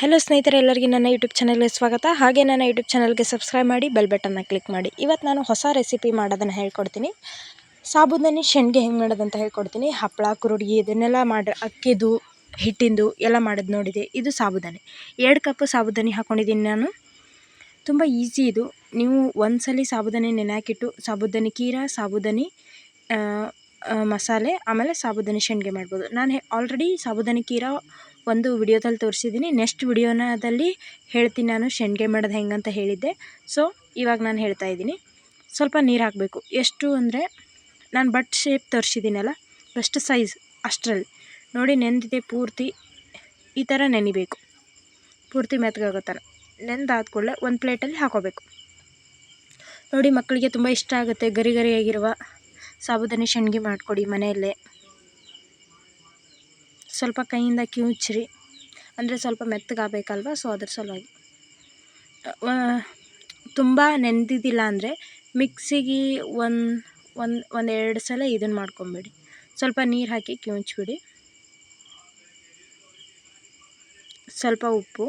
Hello ಸ್ನೇಹಿತರೆ, ಎಲ್ಲರಿಗೂ ನನ್ನ ಯೂಟ್ಯೂಬ್ ಚಾನಲ್ಗೆ ಸ್ವಾಗತ. ಹಾಗೆ ನನ್ನ ಯೂಟ್ಯೂಬ್ ಚಾನಲ್ಗೆ ಸಬ್ಸ್ಕ್ರೈಬ್ ಮಾಡಿ, ಬೆಲ್ ಬಟನ್ನ ಕ್ಲಿಕ್ ಮಾಡಿ. ಇವತ್ತು ನಾನು ಹೊಸ ರೆಸಿಪಿ ಮಾಡೋದನ್ನು ಹೇಳ್ಕೊಡ್ತೀನಿ. ಸಾಬುದಾನಿ ಶೆಣ್ಗೆ ಹೆಂಗೆ ಮಾಡೋದಂತ ಹೇಳ್ಕೊಡ್ತೀನಿ. ಹಪ್ಪಳ ಕುರುಡಿ ಇದನ್ನೆಲ್ಲ ಮಾಡಿ, ಅಕ್ಕಿದು, ಹಿಟ್ಟಿಂದು ಎಲ್ಲ ಮಾಡೋದು ನೋಡಿದೆ. ಇದು ಸಾಬುದಾನಿ ಎರಡು ಕಪ್ ಸಾಬುದಾನಿ ಹಾಕ್ಕೊಂಡಿದ್ದೀನಿ ನಾನು. ತುಂಬ ಈಸಿ ಇದು. ನೀವು ಒಂದ್ಸಲಿ ಸಾಬುದಾನಿ ನೆನೆಹಾಕಿಟ್ಟು ಸಾಬುದಾನಿ ಕೀರ ಸಾಬುದಾನಿ ಮಸಾಲೆ, ಆಮೇಲೆ ಸಾಬುದಾನಿ ಶೆಣ್ಗೆ ಮಾಡ್ಬೋದು. ನಾನು ಆಲ್ರೆಡಿ ಸಾಬುದಾನಿ ಕೀರ ಒಂದು ವಿಡಿಯೋದಲ್ಲಿ ತೋರಿಸಿದ್ದೀನಿ. ನೆಕ್ಸ್ಟ್ ವಿಡಿಯೋನದಲ್ಲಿ ಹೇಳ್ತೀನಿ ನಾನು ಶೆಂಡಿಗೆ ಮಾಡೋದು ಹೆಂಗಂತ ಹೇಳಿದ್ದೆ. ಸೊ ಇವಾಗ ನಾನು ಹೇಳ್ತಾ ಇದ್ದೀನಿ. ಸ್ವಲ್ಪ ನೀರು ಹಾಕಬೇಕು. ಎಷ್ಟು ಅಂದರೆ ನಾನು ಬಟ್ ಶೇಪ್ ತೋರಿಸಿದ್ದೀನಲ್ಲ ಬೆಸ್ಟ್ ಸೈಜ್ ಅಷ್ಟರಲ್ಲಿ. ನೋಡಿ, ನೆಂದಿದೆ ಪೂರ್ತಿ ಈ ಥರ ನೆನಿಬೇಕು. ಪೂರ್ತಿ ಮೆತ್ತಗಾಗೋ ಥರ ನೆಂದಾದ ಕೂಡಲೇ ಒಂದು ಪ್ಲೇಟಲ್ಲಿ ಹಾಕೋಬೇಕು. ನೋಡಿ, ಮಕ್ಕಳಿಗೆ ತುಂಬ ಇಷ್ಟ ಆಗುತ್ತೆ. ಗರಿ ಗರಿಯಾಗಿರುವ ಸಾಬುದಾನಿ ಶೆಂಡಿಗೆ ಮಾಡಿಕೊಡಿ ಮನೆಯಲ್ಲೇ. ಸ್ವಲ್ಪ ಕೈಯಿಂದ ಕಿವುಚ್ರಿ. ಅಂದರೆ ಸ್ವಲ್ಪ ಮೆತ್ತಗಾಗಬೇಕಲ್ವ? ಸೊ ಅದ್ರ ಸಲುವಾಗಿ. ತುಂಬ ನೆನೆದಿದ್ದಿಲ್ಲ ಅಂದರೆ ಮಿಕ್ಸಿಗೆ ಒಂದು ಒಂದು ಒಂದೆರಡು ಸಲ ಇದನ್ನು ಮಾಡ್ಕೊಂಬಿಡಿ. ಸ್ವಲ್ಪ ನೀರು ಹಾಕಿ ಕಿವುಚ್ಬಿಡಿ. ಸ್ವಲ್ಪ ಉಪ್ಪು.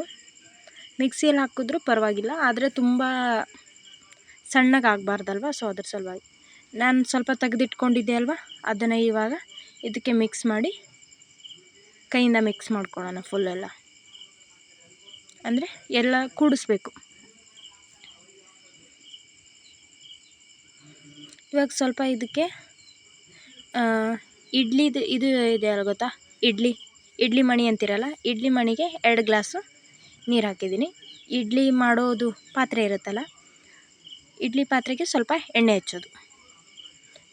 ಮಿಕ್ಸಿಯಲ್ಲಿ ಹಾಕಿದ್ರೂ ಪರವಾಗಿಲ್ಲ, ಆದರೆ ತುಂಬ ಸಣ್ಣಗೆ ಆಗಬಾರ್ದಲ್ವ ಸೊ ಅದ್ರ ಸಲುವಾಗಿ. ನಾನು ಸ್ವಲ್ಪ ತೆಗೆದಿಟ್ಕೊಂಡಿದ್ದೆ ಅಲ್ವಾ? ಅದನ್ನು ಇವಾಗ ಇದಕ್ಕೆ ಮಿಕ್ಸ್ ಮಾಡಿ ಕೈಯಿಂದ ಮಿಕ್ಸ್ ಮಾಡ್ಕೊಳ್ಳೋಣ ಫುಲ್ಲೆಲ್ಲ ಅಂದರೆ ಎಲ್ಲ ಕೂಡಿಸ್ಬೇಕು. ಇವಾಗ ಸ್ವಲ್ಪ ಇದಕ್ಕೆ ಇಡ್ಲಿದು ಇದು ಇದೆಯಲ್ಲ ಗೊತ್ತಾ? ಇಡ್ಲಿ ಇಡ್ಲಿ ಮಣಿ ಅಂತಿರಲ್ಲ, ಇಡ್ಲಿ ಮಣಿಗೆ ಎರಡು ಗ್ಲಾಸು ನೀರು ಹಾಕಿದ್ದೀನಿ. ಇಡ್ಲಿ ಮಾಡೋದು ಪಾತ್ರೆ ಇರುತ್ತಲ್ಲ, ಇಡ್ಲಿ ಪಾತ್ರೆಗೆ ಸ್ವಲ್ಪ ಎಣ್ಣೆ ಹಚ್ಚೋದು.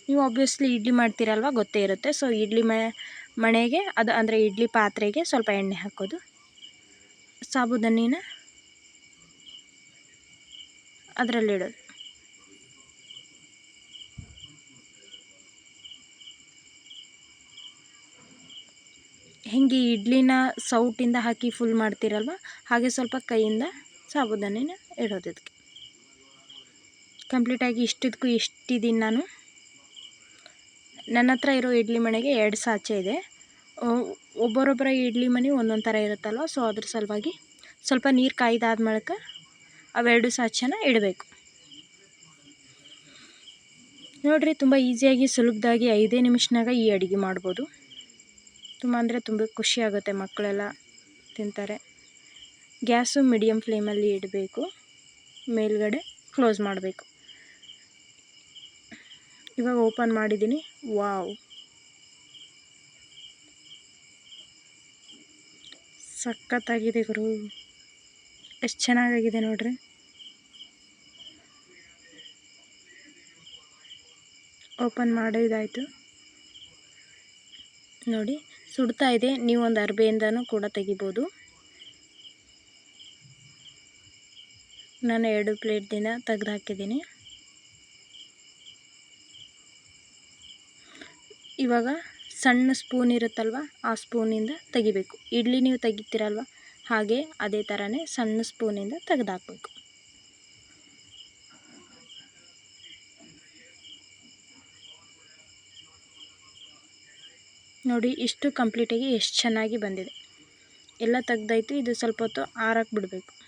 ನೀವು ಆಬ್ವಿಯಸ್ಲಿ ಇಡ್ಲಿ ಮಾಡ್ತೀರಲ್ವ ಗೊತ್ತೇ ಇರುತ್ತೆ. ಸೊ ಇಡ್ಲಿ ಮಣೆಗೆ, ಅದು ಅಂದರೆ ಇಡ್ಲಿ ಪಾತ್ರೆಗೆ ಸ್ವಲ್ಪ ಎಣ್ಣೆ ಹಾಕೋದು. ಸಾಬುದಾನಿನ ಅದರಲ್ಲಿಡೋದು ಹೇಗೆ ಇಡ್ಲಿನ ಸೌಟಿಂದ ಹಾಕಿ ಫುಲ್ ಮಾಡ್ತೀರಲ್ವ, ಹಾಗೆ ಸ್ವಲ್ಪ ಕೈಯಿಂದ ಸಾಬುದಾನಿನ ಇಡೋದು ಇದಕ್ಕೆ. ಕಂಪ್ಲೀಟಾಗಿ ಇಷ್ಟದಕ್ಕೂ ಇಷ್ಟಿದ್ದೀನಿ ನಾನು. ನನ್ನ ಹತ್ರ ಇರೋ ಇಡ್ಲಿ ಮಣೆಗೆ ಎರಡು ಸಾಚೆ ಇದೆ. ಒಬ್ಬರೊಬ್ಬರ ಇಡ್ಲಿ ಮನೆ ಒಂದೊಂದು ಥರ ಇರುತ್ತಲ್ವ? ಸೊ ಅದ್ರ ಸಲುವಾಗಿ ಸ್ವಲ್ಪ ನೀರು ಕಾಯ್ದಾದ ಮೂಲಕ ಅವೆರಡು ಸಾಚನ ಇಡಬೇಕು. ನೋಡಿರಿ, ತುಂಬ ಈಸಿಯಾಗಿ ಸುಲಭದಾಗಿ ಐದೇ ನಿಮಿಷನಾಗ ಈ ಅಡುಗೆ ಮಾಡ್ಬೋದು. ತುಂಬ ಅಂದರೆ ತುಂಬ ಖುಷಿಯಾಗುತ್ತೆ ಮಕ್ಕಳೆಲ್ಲ ತಿಂತಾರೆ. ಗ್ಯಾಸು ಮೀಡಿಯಮ್ ಫ್ಲೇಮಲ್ಲಿ ಇಡಬೇಕು. ಮೇಲ್ಗಡೆ ಕ್ಲೋಸ್ ಮಾಡಬೇಕು. ಇವಾಗ ಓಪನ್ ಮಾಡಿದ್ದೀನಿ ವಾವ್. ಸಖತ್ತಾಗಿದೆ ಗುರು. ಎಷ್ಟು ಚೆನ್ನಾಗಾಗಿದೆ ನೋಡ್ರಿ. ಓಪನ್ ಮಾಡಿದಾಯಿತು ನೋಡಿ, ಸುಡ್ತಾ ಇದೆ. ನೀವು ಒಂದು ಅರ್ಬೆಯಿಂದನೂ ಕೂಡ ತೆಗಿಬೋದು. ನಾನು ಎರಡು ಪ್ಲೇಟ್ದಿಂದ ತೆಗೆದು ಹಾಕಿದ್ದೀನಿ. ಇವಾಗ ಸಣ್ಣ ಸ್ಪೂನ್ ಇರುತ್ತಲ್ವ, ಆ ಸ್ಪೂನಿಂದ ತೆಗಿಬೇಕು. ಇಡ್ಲಿ ನೀವು ತೆಗಿತೀರಲ್ವ, ಹಾಗೆ ಅದೇ ಥರನೇ ಸಣ್ಣ ಸ್ಪೂನಿಂದ ತೆಗೆದಾಕ್ಬೇಕು. ನೋಡಿ, ಇಷ್ಟು ಕಂಪ್ಲೀಟಾಗಿ ಎಷ್ಟು ಚೆನ್ನಾಗಿ ಬಂದಿದೆ. ಎಲ್ಲ ತೆಗ್ದಾಯ್ತು, ಇದು ಸ್ವಲ್ಪ ಹೊತ್ತು ಆರಕ್ಕೆ ಬಿಡಬೇಕು.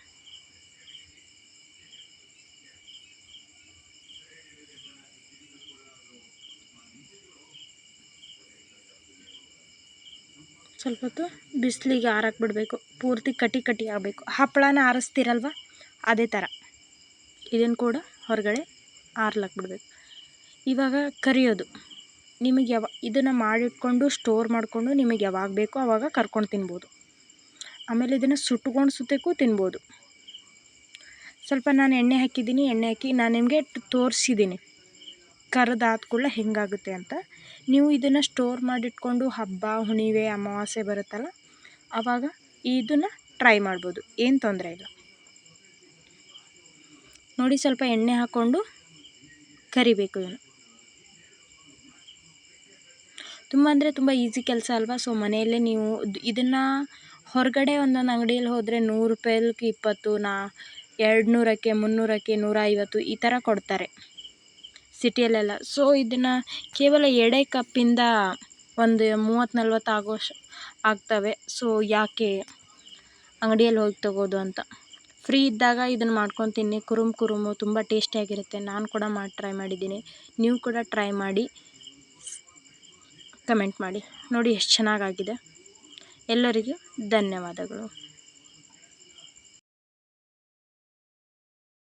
ಸ್ವಲ್ಪ ಹೊತ್ತು ಬಿಸಿಲಿಗೆ ಆರಕ್ಕೆ ಬಿಡಬೇಕು. ಪೂರ್ತಿ ಕಟಿ ಕಟಿ ಆಗಬೇಕು. ಹಪ್ಪಳನ ಆರಿಸ್ತೀರಲ್ವ? ಅದೇ ಥರ. ಇದನ್ನು ಕೂಡ ಹೊರಗಡೆ ಆರ್ಲಕ್ಕೆ ಬಿಡಬೇಕು. ಇವಾಗ ಕರಿಯೋದು. ನಿಮಗೆ ಯಾವ ಇದನ್ನು ಮಾಡಿಟ್ಕೊಂಡು ಸ್ಟೋರ್ ಮಾಡಿಕೊಂಡು ನಿಮಗೆ ಯಾವಾಗ ಬೇಕೋ ಆವಾಗ ಕರ್ಕೊಂಡು ತಿನ್ಬೋದು. ಆಮೇಲೆ ಇದನ್ನು ಸುಟ್ಕೊಂಡು ಸುತ್ತಕ್ಕೂ ತಿನ್ಬೋದು. ಸ್ವಲ್ಪ ನಾನು ಎಣ್ಣೆ ಹಾಕಿದ್ದೀನಿ. ಎಣ್ಣೆ ಹಾಕಿ ನಾನು ನಿಮಗೆ ತೋರಿಸಿದ್ದೀನಿ. ಕರೆದಾದ ಕೂಡಲೇ ಹೆಂಗಾಗುತ್ತೆ ಅಂತ. ನೀವು ಇದನ್ನು ಸ್ಟೋರ್ ಮಾಡಿಟ್ಕೊಂಡು ಹಬ್ಬ ಹುಣ್ಣಿಮೆ ಅಮಾವಾಸ್ಯೆ ಬರುತ್ತಲ್ಲ ಆವಾಗ ಇದನ್ನು ಟ್ರೈ ಮಾಡ್ಬೋದು. ಏನು ತೊಂದರೆ ಇಲ್ಲ. ನೋಡಿ ಸ್ವಲ್ಪ ಎಣ್ಣೆ ಹಾಕ್ಕೊಂಡು ಕರಿಬೇಕು ಇದನ್ನು. ತುಂಬ ಅಂದರೆ ತುಂಬ ಈಸಿ ಕೆಲಸ ಅಲ್ವಾ? ಸೊ ಮನೆಯಲ್ಲೇ ನೀವು ಇದನ್ನು ಹೊರಗಡೆ ಒಂದೊಂದು ಅಂಗಡಿಯಲ್ಲಿ ಹೋದರೆ ನೂರು ರೂಪಾಯಿಗೆ ಇಪ್ಪತ್ತು, ನಾ ಎರಡು ನೂರಕ್ಕೆ ಮುನ್ನೂರಕ್ಕೆ ನೂರ ಐವತ್ತು ಈ ಥರ ಕೊಡ್ತಾರೆ. ಸಿಟಿಯಲ್ಲೆಲ್ಲ. ಸೊ ಇದನ್ನು ಕೇವಲ ಎಡೆ ಕಪ್ಪಿಂದ ಒಂದು ಮೂವತ್ತು ನಲ್ವತ್ತು ಆಗೋಷ್ಟು ಆಗ್ತವೆ. ಸೊ ಯಾಕೆ ಅಂಗಡಿಯಲ್ಲಿ ಹೋಗಿ ತಗೋದು ಅಂತ. ಫ್ರೀ ಇದ್ದಾಗ ಇದನ್ನು ಮಾಡ್ಕೊಂಡು ತಿನ್ನಿ. ಕುರುಮ್ ಕುರುಮು, ತುಂಬ ಟೇಸ್ಟಿಯಾಗಿರುತ್ತೆ ನಾನು ಕೂಡ ಮಾಡಿ ಟ್ರೈ ಮಾಡಿದ್ದೀನಿ. ನೀವು ಕೂಡ ಟ್ರೈ ಮಾಡಿ. ಕಮೆಂಟ್ ಮಾಡಿ. ನೋಡಿ, ಎಷ್ಟು ಚೆನ್ನಾಗಾಗಿದೆ. ಎಲ್ಲರಿಗೂ ಧನ್ಯವಾದಗಳು.